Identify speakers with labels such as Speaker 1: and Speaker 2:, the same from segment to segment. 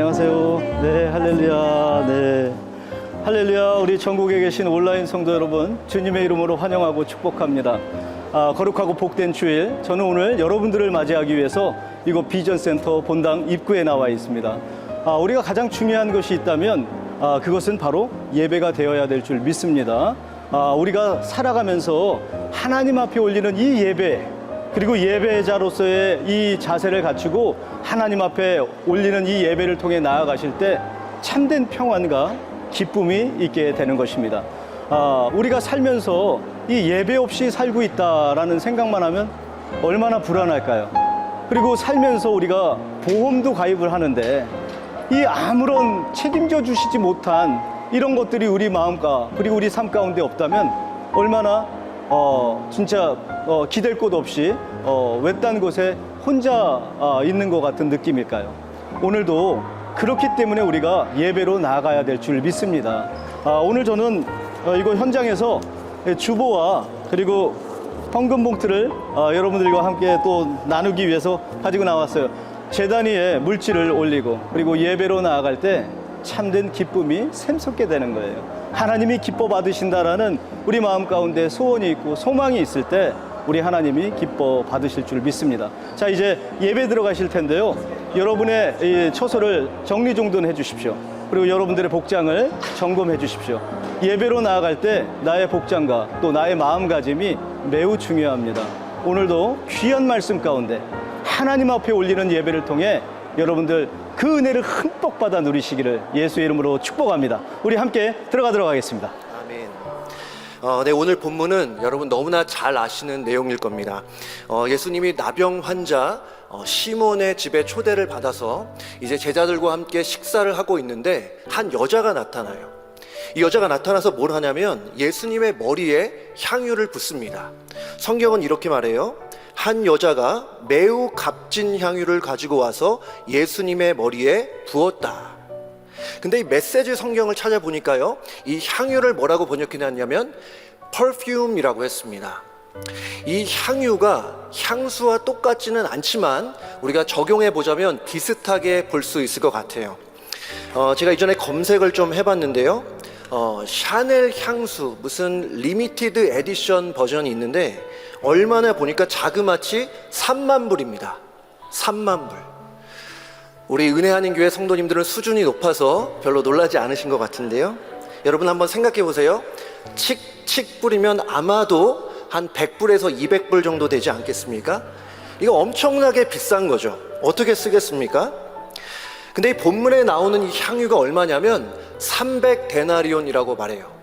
Speaker 1: 안녕하세요. 네, 할렐루야. 네. 할렐루야. 우리 전국에 계신 온라인 성도 여러분, 주님의 이름으로 환영하고 축복합니다. 아, 거룩하고 복된 주일, 저는 오늘 여러분들을 맞이하기 위해서 이곳 비전센터 본당 입구에 나와 있습니다. 아, 우리가 가장 중요한 것이 있다면 아, 그것은 바로 예배가 되어야 될 줄 믿습니다. 아, 우리가 살아가면서 하나님 앞에 올리는 이 예배, 그리고 예배자로서의 이 자세를 갖추고 하나님 앞에 올리는 이 예배를 통해 나아가실 때 참된 평안과 기쁨이 있게 되는 것입니다. 아, 우리가 살면서 이 예배 없이 살고 있다라는 생각만 하면 얼마나 불안할까요? 그리고 살면서 우리가 보험도 가입을 하는데 이 아무런 책임져 주시지 못한 이런 것들이 우리 마음과 그리고 우리 삶 가운데 없다면 얼마나 어, 진짜 어, 기댈 곳 없이 어, 외딴 곳에 혼자 어, 있는 것 같은 느낌일까요? 오늘도 그렇기 때문에 우리가 예배로 나아가야 될 줄 믿습니다. 아, 오늘 저는 어, 이거 현장에서 주보와 그리고 헌금 봉투를 어, 여러분들과 함께 또 나누기 위해서 가지고 나왔어요. 재단 위에 물질을 올리고 그리고 예배로 나아갈 때 참된 기쁨이 샘솟게 되는 거예요. 하나님이 기뻐 받으신다라는 우리 마음 가운데 소원이 있고 소망이 있을 때 우리 하나님이 기뻐 받으실 줄 믿습니다. 자, 이제 예배 들어가실 텐데요. 여러분의 이 처소를 정리정돈해 주십시오. 그리고 여러분들의 복장을 점검해 주십시오. 예배로 나아갈 때 나의 복장과 또 나의 마음가짐이 매우 중요합니다. 오늘도 귀한 말씀 가운데 하나님 앞에 올리는 예배를 통해 여러분들 그 은혜를 흠뻑 받아 누리시기를 예수의 이름으로 축복합니다. 우리 함께 들어가도록 하겠습니다.
Speaker 2: 어, 네, 오늘 본문은 여러분 너무나 잘 아시는 내용일 겁니다. 어, 예수님이 나병 환자 어, 시몬의 집에 초대를 받아서 이제 제자들과 함께 식사를 하고 있는데 한 여자가 나타나요. 이 여자가 나타나서 뭘 하냐면 예수님의 머리에 향유를 붓습니다. 성경은 이렇게 말해요. 한 여자가 매우 값진 향유를 가지고 와서 예수님의 머리에 부었다. 근데 이 메시지 성경을 찾아보니까요, 이 향유를 뭐라고 번역해놨냐면 perfume이라고 했습니다. 이 향유가 향수와 똑같지는 않지만 우리가 적용해 보자면 비슷하게 볼 수 있을 것 같아요. 어, 제가 이전에 검색을 좀 해봤는데요. 어, 샤넬 향수 무슨 리미티드 에디션 버전이 있는데 얼마나 보니까 자그마치 3만 불입니다. 3만 불. 우리 은혜하는 교회 성도님들은 수준이 높아서 별로 놀라지 않으신 것 같은데요. 여러분 한번 생각해 보세요. 칙칙 뿌리면 아마도 한 100불에서 200불 정도 되지 않겠습니까? 이거 엄청나게 비싼 거죠. 어떻게 쓰겠습니까? 근데 이 본문에 나오는 이 향유가 얼마냐면 300데나리온이라고 말해요.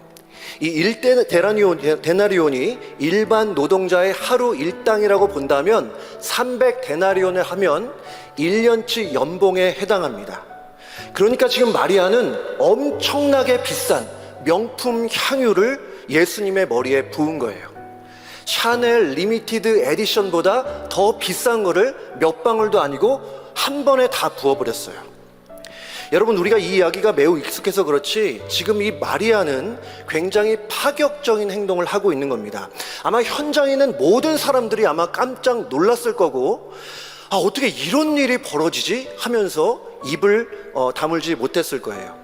Speaker 2: 이 1데나리온, 데나리온이 일반 노동자의 하루 일당이라고 본다면 300데나리온을 하면 1년치 연봉에 해당합니다. 그러니까 지금 마리아는 엄청나게 비싼 명품 향유를 예수님의 머리에 부은 거예요. 샤넬 리미티드 에디션보다 더 비싼 거를 몇 방울도 아니고 한 번에 다 부어버렸어요. 여러분 우리가 이 이야기가 매우 익숙해서 그렇지 지금 이 마리아는 굉장히 파격적인 행동을 하고 있는 겁니다. 아마 현장에 있는 모든 사람들이 아마 깜짝 놀랐을 거고 아 어떻게 이런 일이 벌어지지 하면서 입을 어, 다물지 못했을 거예요.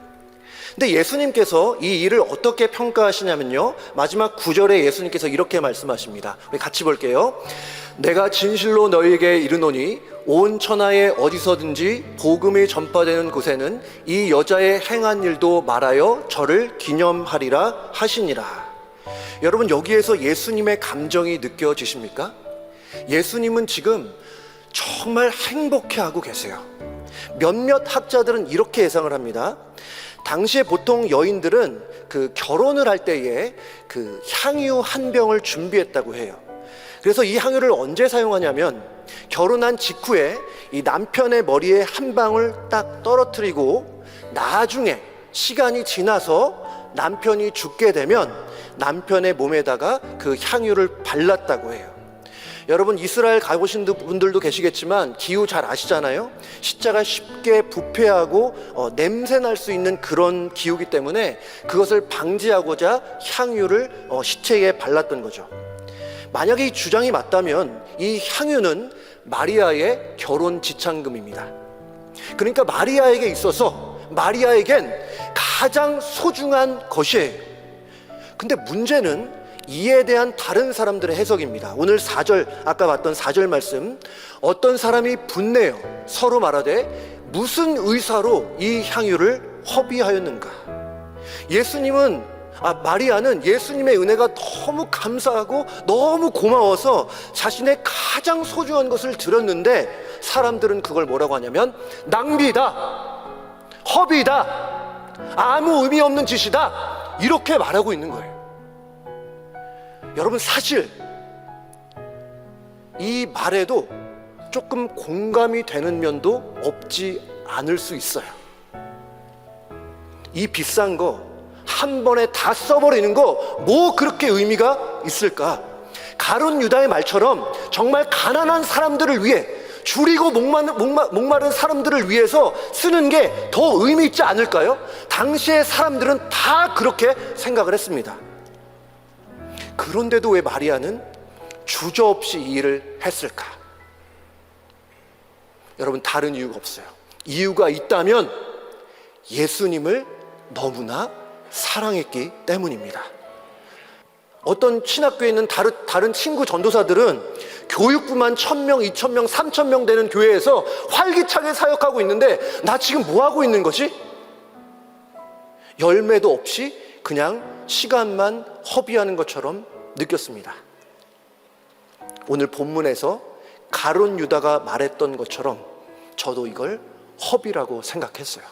Speaker 2: 근데 예수님께서 이 일을 어떻게 평가하시냐면요. 마지막 구절에 예수님께서 이렇게 말씀하십니다. 우리 같이 볼게요. 내가 진실로 너희에게 이르노니 온 천하에 어디서든지 복음이 전파되는 곳에는 이 여자의 행한 일도 말하여 저를 기념하리라 하시니라. 여러분 여기에서 예수님의 감정이 느껴지십니까? 예수님은 지금 정말 행복해하고 계세요. 몇몇 학자들은 이렇게 예상을 합니다. 당시에 보통 여인들은 그 결혼을 할 때에 그 향유 한 병을 준비했다고 해요. 그래서 이 향유를 언제 사용하냐면 결혼한 직후에 이 남편의 머리에 한 방울 딱 떨어뜨리고 나중에 시간이 지나서 남편이 죽게 되면 남편의 몸에다가 그 향유를 발랐다고 해요. 여러분 이스라엘 가보신 분들도 계시겠지만 기후 잘 아시잖아요. 십자가 쉽게 부패하고 어, 냄새 날 수 있는 그런 기후기 때문에 그것을 방지하고자 향유를 어, 시체에 발랐던 거죠. 만약에 이 주장이 맞다면 이 향유는 마리아의 결혼 지참금입니다. 그러니까 마리아에게 있어서 마리아에겐 가장 소중한 것이에요. 근데 문제는 이에 대한 다른 사람들의 해석입니다. 오늘 4절 아까 봤던 4절 말씀 어떤 사람이 분내어 서로 말하되 무슨 의사로 이 향유를 허비하였는가? 예수님은 아, 마리아는 예수님의 은혜가 너무 감사하고 너무 고마워서 자신의 가장 소중한 것을 드렸는데 사람들은 그걸 뭐라고 하냐면 낭비다, 허비다, 아무 의미 없는 짓이다 이렇게 말하고 있는 거예요. 여러분 사실 이 말에도 조금 공감이 되는 면도 없지 않을 수 있어요. 이 비싼 거 한 번에 다 써버리는 거 뭐 그렇게 의미가 있을까? 가론 유다의 말처럼 정말 가난한 사람들을 위해 줄이고 목마른, 목마, 목마른 사람들을 위해서 쓰는 게 더 의미 있지 않을까요? 당시의 사람들은 다 그렇게 생각을 했습니다. 그런데도 왜 마리아는 주저없이 이 일을 했을까? 여러분 다른 이유가 없어요. 이유가 있다면 예수님을 너무나 사랑했기 때문입니다. 어떤 신학교에 있는 다른, 다른 친구 전도사들은 교육부만 천명 이천명 삼천명 되는 교회에서 활기차게 사역하고 있는데 나 지금 뭐 하고 있는 거지? 열매도 없이 그냥 시간만 허비하는 것처럼 느꼈습니다. 오늘 본문에서 가론 유다가 말했던 것처럼 저도 이걸 허비라고 생각했어요.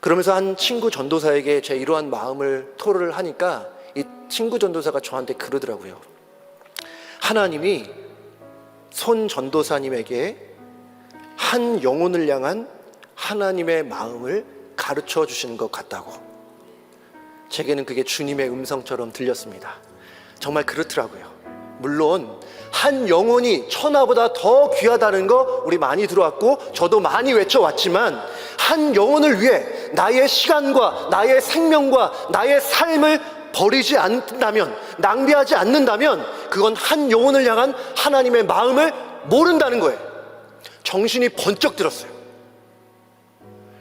Speaker 2: 그러면서 한 친구 전도사에게 제 이러한 마음을 토로를 하니까 이 친구 전도사가 저한테 그러더라고요. 하나님이 손 전도사님에게 한 영혼을 향한 하나님의 마음을 가르쳐 주시는 것 같다고. 제게는 그게 주님의 음성처럼 들렸습니다. 정말 그렇더라고요. 물론 한 영혼이 천하보다 더 귀하다는 거 우리 많이 들어왔고 저도 많이 외쳐왔지만 한 영혼을 위해 나의 시간과 나의 생명과 나의 삶을 버리지 않는다면 낭비하지 않는다면 그건 한 영혼을 향한 하나님의 마음을 모른다는 거예요. 정신이 번쩍 들었어요.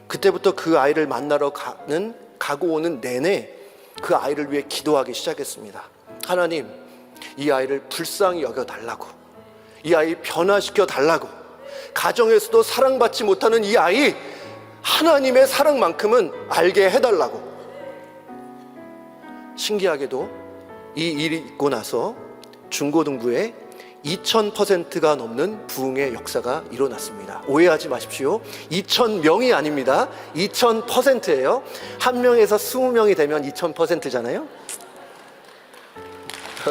Speaker 2: 그때부터 그 아이를 만나러 가는 가고 오는 내내 그 아이를 위해 기도하기 시작했습니다. 하나님, 이 아이를 불쌍히 여겨 달라고. 이 아이 변화시켜 달라고. 가정에서도 사랑받지 못하는 이 아이 하나님의 사랑만큼은 알게 해 달라고. 신기하게도 이 일이 있고 나서 중고등부에 2000%가 넘는 부흥의 역사가 일어났습니다. 오해하지 마십시오. 2000명이 아닙니다. 2000%예요. 한 명에서 20명이 되면 2000%잖아요.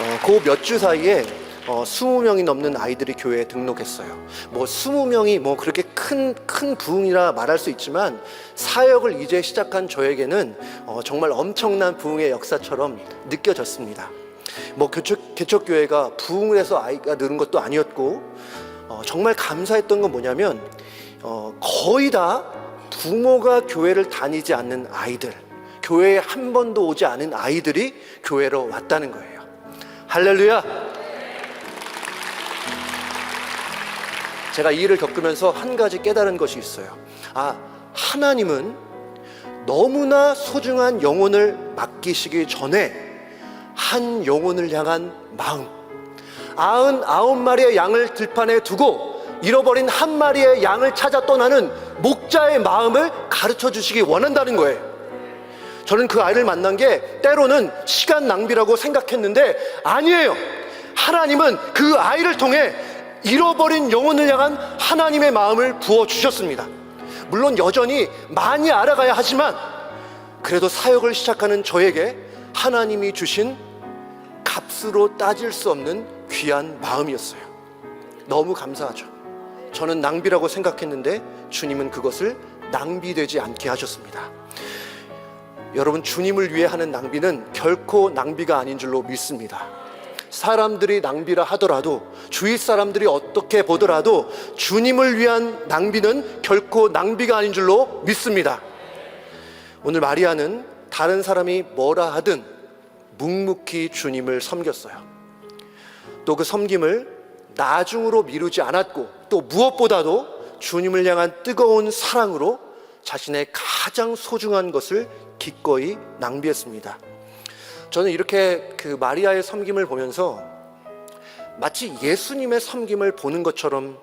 Speaker 2: 어, 그몇 주 사이에 어, 20명이 넘는 아이들이 교회에 등록했어요. 뭐 20명이 뭐 그렇게 큰, 큰 부흥이라 말할 수 있지만 사역을 이제 시작한 저에게는 어, 정말 엄청난 부흥의 역사처럼 느껴졌습니다. 뭐 개척, 개척교회가 부흥을 해서 아이가 느는 것도 아니었고 어, 정말 감사했던 건 뭐냐면 어, 거의 다 부모가 교회를 다니지 않는 아이들 교회에 한 번도 오지 않은 아이들이 교회로 왔다는 거예요. 할렐루야! 제가 이 일을 겪으면서 한 가지 깨달은 것이 있어요. 아, 하나님은 너무나 소중한 영혼을 맡기시기 전에 한 영혼을 향한 마음. 아흔 아홉 마리의 양을 들판에 두고 잃어버린 한 마리의 양을 찾아 떠나는 목자의 마음을 가르쳐 주시기 원한다는 거예요. 저는 그 아이를 만난 게 때로는 시간 낭비라고 생각했는데 아니에요. 하나님은 그 아이를 통해 잃어버린 영혼을 향한 하나님의 마음을 부어 주셨습니다. 물론 여전히 많이 알아가야 하지만 그래도 사역을 시작하는 저에게 하나님이 주신 값으로 따질 수 없는 귀한 마음이었어요. 너무 감사하죠. 저는 낭비라고 생각했는데 주님은 그것을 낭비되지 않게 하셨습니다. 여러분 주님을 위해 하는 낭비는 결코 낭비가 아닌 줄로 믿습니다. 사람들이 낭비라 하더라도 주위 사람들이 어떻게 보더라도 주님을 위한 낭비는 결코 낭비가 아닌 줄로 믿습니다. 오늘 마리아는 다른 사람이 뭐라 하든 묵묵히 주님을 섬겼어요. 또 그 섬김을 나중으로 미루지 않았고 또 무엇보다도 주님을 향한 뜨거운 사랑으로 자신의 가장 소중한 것을 기꺼이 낭비했습니다. 저는 이렇게 그 마리아의 섬김을 보면서 마치 예수님의 섬김을 보는 것처럼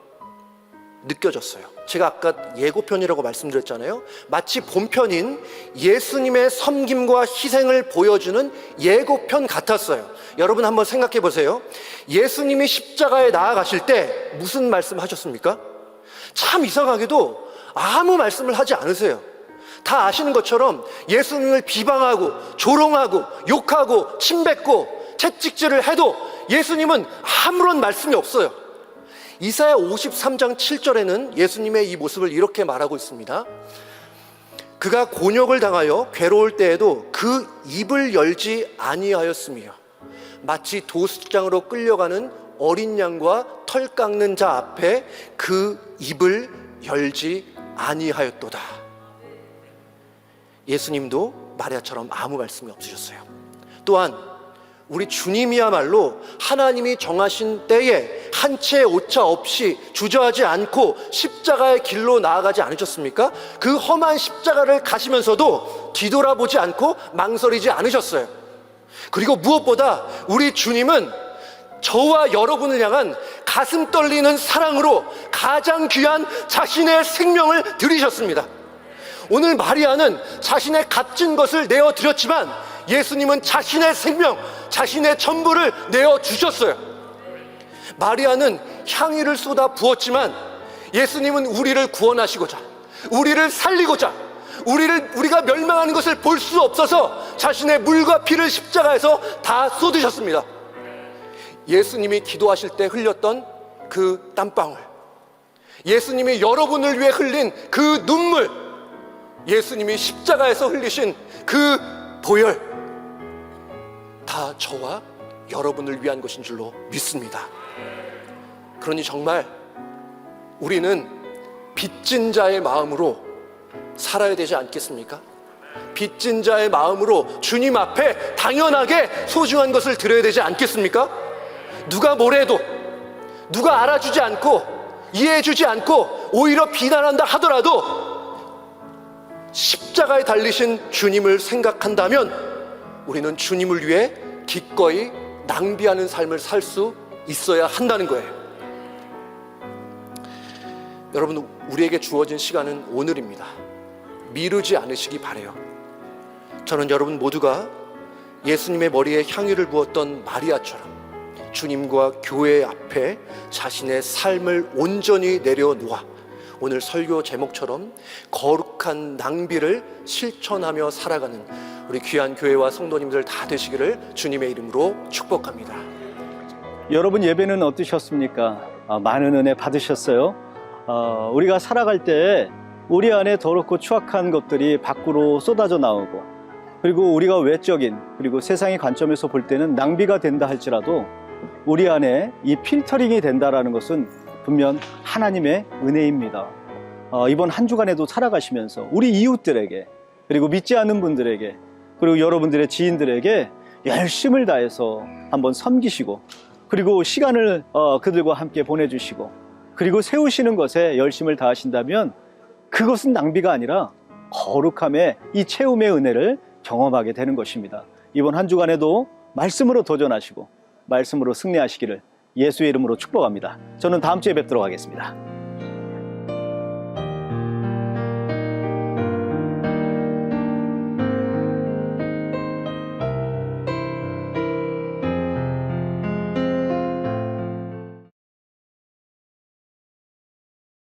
Speaker 2: 느껴졌어요. 제가 아까 예고편이라고 말씀드렸잖아요. 마치 본편인 예수님의 섬김과 희생을 보여주는 예고편 같았어요. 여러분 한번 생각해 보세요. 예수님이 십자가에 나아가실 때 무슨 말씀 하셨습니까? 참 이상하게도 아무 말씀을 하지 않으세요. 다 아시는 것처럼 예수님을 비방하고 조롱하고 욕하고 침뱉고 채찍질을 해도 예수님은 아무런 말씀이 없어요. 이사야 53장 7절에는 예수님의 이 모습을 이렇게 말하고 있습니다. 그가 곤욕을 당하여 괴로울 때에도 그 입을 열지 아니하였으며 마치 도수장으로 끌려가는 어린 양과 털 깎는 자 앞에 그 입을 열지 아니하였도다. 예수님도 마리아처럼 아무 말씀이 없으셨어요. 또한 우리 주님이야말로 하나님이 정하신 때에 한 채의 오차 없이 주저하지 않고 십자가의 길로 나아가지 않으셨습니까? 그 험한 십자가를 가시면서도 뒤돌아보지 않고 망설이지 않으셨어요. 그리고 무엇보다 우리 주님은 저와 여러분을 향한 가슴 떨리는 사랑으로 가장 귀한 자신의 생명을 드리셨습니다. 오늘 마리아는 자신의 값진 것을 내어 드렸지만 예수님은 자신의 생명, 자신의 전부를 내어 주셨어요. 마리아는 향유를 쏟아 부었지만 예수님은 우리를 구원하시고자, 우리를 살리고자, 우리를 우리가 멸망하는 것을 볼 수 없어서 자신의 물과 피를 십자가에서 다 쏟으셨습니다. 예수님이 기도하실 때 흘렸던 그 땀방울, 예수님이 여러분을 위해 흘린 그 눈물, 예수님이 십자가에서 흘리신 그 보혈, 다 저와 여러분을 위한 것인 줄로 믿습니다. 그러니 정말 우리는 빚진 자의 마음으로 살아야 되지 않겠습니까? 빚진 자의 마음으로 주님 앞에 당연하게 소중한 것을 드려야 되지 않겠습니까? 누가 뭐래도 누가 알아주지 않고 이해해주지 않고 오히려 비난한다 하더라도 십자가에 달리신 주님을 생각한다면 우리는 주님을 위해 기꺼이 낭비하는 삶을 살 수 있어야 한다는 거예요. 여러분, 우리에게 주어진 시간은 오늘입니다. 미루지 않으시기 바래요. 저는 여러분 모두가 예수님의 머리에 향유를 부었던 마리아처럼 주님과 교회 앞에 자신의 삶을 온전히 내려놓아 오늘 설교 제목처럼 거룩한 낭비를 실천하며 살아가는 우리 귀한 교회와 성도님들 다 되시기를 주님의 이름으로 축복합니다.
Speaker 1: 여러분 예배는 어떠셨습니까? 아, 많은 은혜 받으셨어요? 어, 우리가 살아갈 때 우리 안에 더럽고 추악한 것들이 밖으로 쏟아져 나오고 그리고 우리가 외적인 그리고 세상의 관점에서 볼 때는 낭비가 된다 할지라도 우리 안에 이 필터링이 된다라는 것은 분명 하나님의 은혜입니다. 어, 이번 한 주간에도 살아가시면서 우리 이웃들에게 그리고 믿지 않는 분들에게 그리고 여러분들의 지인들에게 열심을 다해서 한번 섬기시고 그리고 시간을 어, 그들과 함께 보내주시고 그리고 세우시는 것에 열심을 다하신다면 그것은 낭비가 아니라 거룩함의 이 채움의 은혜를 경험하게 되는 것입니다. 이번 한 주간에도 말씀으로 도전하시고 말씀으로 승리하시기를 예수의 이름으로 축복합니다. 저는 다음 주에 뵙도록 하겠습니다.